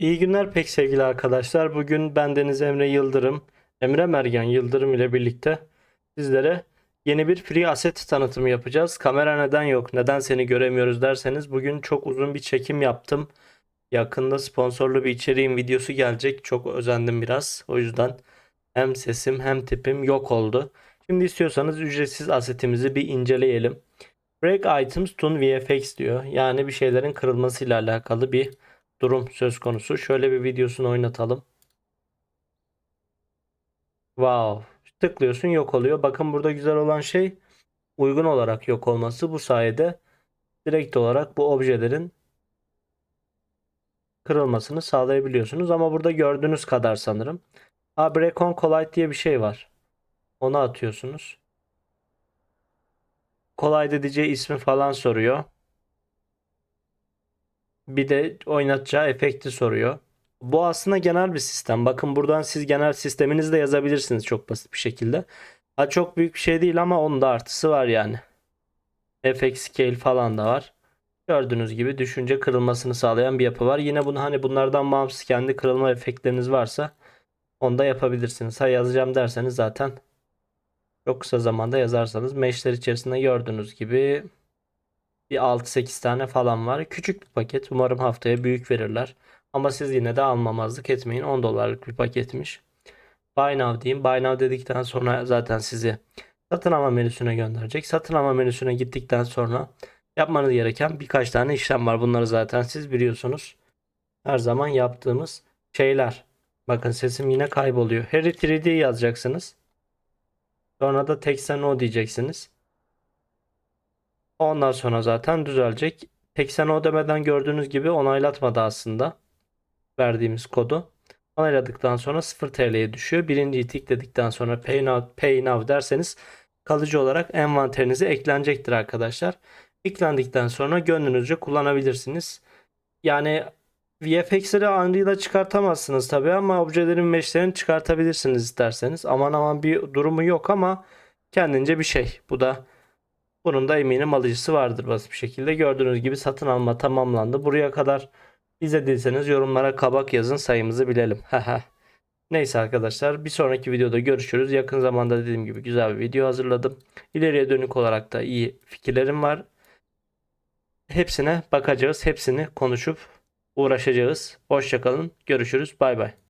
İyi günler pek sevgili arkadaşlar. Bugün bendeniz Emre Yıldırım, Emre Mergen Yıldırım ile birlikte sizlere yeni bir free asset tanıtımı yapacağız. Kamera neden yok, neden seni göremiyoruz derseniz bugün çok uzun bir çekim yaptım. Yakında sponsorlu bir içeriğin videosu gelecek. Çok özendim biraz. O yüzden hem sesim hem tipim yok oldu. Şimdi istiyorsanız ücretsiz asetimizi bir inceleyelim. Break items to VFX diyor. Yani bir şeylerin kırılmasıyla alakalı bir durum söz konusu. Şöyle bir videosunu oynatalım. Wow. Tıklıyorsun yok oluyor. Bakın burada güzel olan şey uygun olarak yok olması. Bu sayede direkt olarak bu objelerin kırılmasını sağlayabiliyorsunuz. Ama burada gördüğünüz kadar sanırım. Ha Break Collide diye bir şey var. Onu atıyorsunuz. Collide edeceği ismi falan soruyor. Bir de oynatacağı efekti soruyor. Bu aslında genel bir sistem. Bakın buradan siz genel sisteminizi de yazabilirsiniz çok basit bir şekilde. Ha çok büyük bir şey değil ama onun da artısı var yani. FX scale falan da var. Gördüğünüz gibi düşünce kırılmasını sağlayan bir yapı var. Yine bunu hani bunlardan bağımsız kendi kırılma efektleriniz varsa onu da yapabilirsiniz. Ha yazacağım derseniz zaten çok kısa zamanda yazarsanız meshler içerisinde gördüğünüz gibi bir 6-8 tane falan var. Küçük bir paket. Umarım haftaya büyük verirler. Ama siz yine de almamazlık etmeyin. 10 dolarlık bir paketmiş. Buy now diyeyim. Buy now dedikten sonra zaten sizi satın alma menüsüne gönderecek. Satın alma menüsüne gittikten sonra yapmanız gereken birkaç tane işlem var. Bunları zaten siz biliyorsunuz. Her zaman yaptığımız şeyler. Bakın sesim yine kayboluyor. Harry 3D yazacaksınız. Sonra da text and no diyeceksiniz. Ondan sonra zaten düzelecek. Tek o demeden gördüğünüz gibi onaylatmadı aslında verdiğimiz kodu. Onayladıktan sonra 0 TL'ye düşüyor. Birinciyi tıkladıktan sonra pay now, pay now derseniz kalıcı olarak envanterinize eklenecektir arkadaşlar. Eklendikten sonra gönlünüzce kullanabilirsiniz. Yani VFX'leri Unreal'a çıkartamazsınız tabii ama objelerin meshlerini çıkartabilirsiniz isterseniz. Aman aman bir durumu yok ama kendince bir şey. Bu da bunun da eminim alıcısı vardır basit bir şekilde. Gördüğünüz gibi satın alma tamamlandı. Buraya kadar izlediyseniz yorumlara kabak yazın sayımızı bilelim. Neyse arkadaşlar bir sonraki videoda görüşürüz. Yakın zamanda dediğim gibi güzel bir video hazırladım. İleriye dönük olarak da iyi fikirlerim var. Hepsine bakacağız. Hepsini konuşup uğraşacağız. Hoşçakalın. Görüşürüz. Bay bay.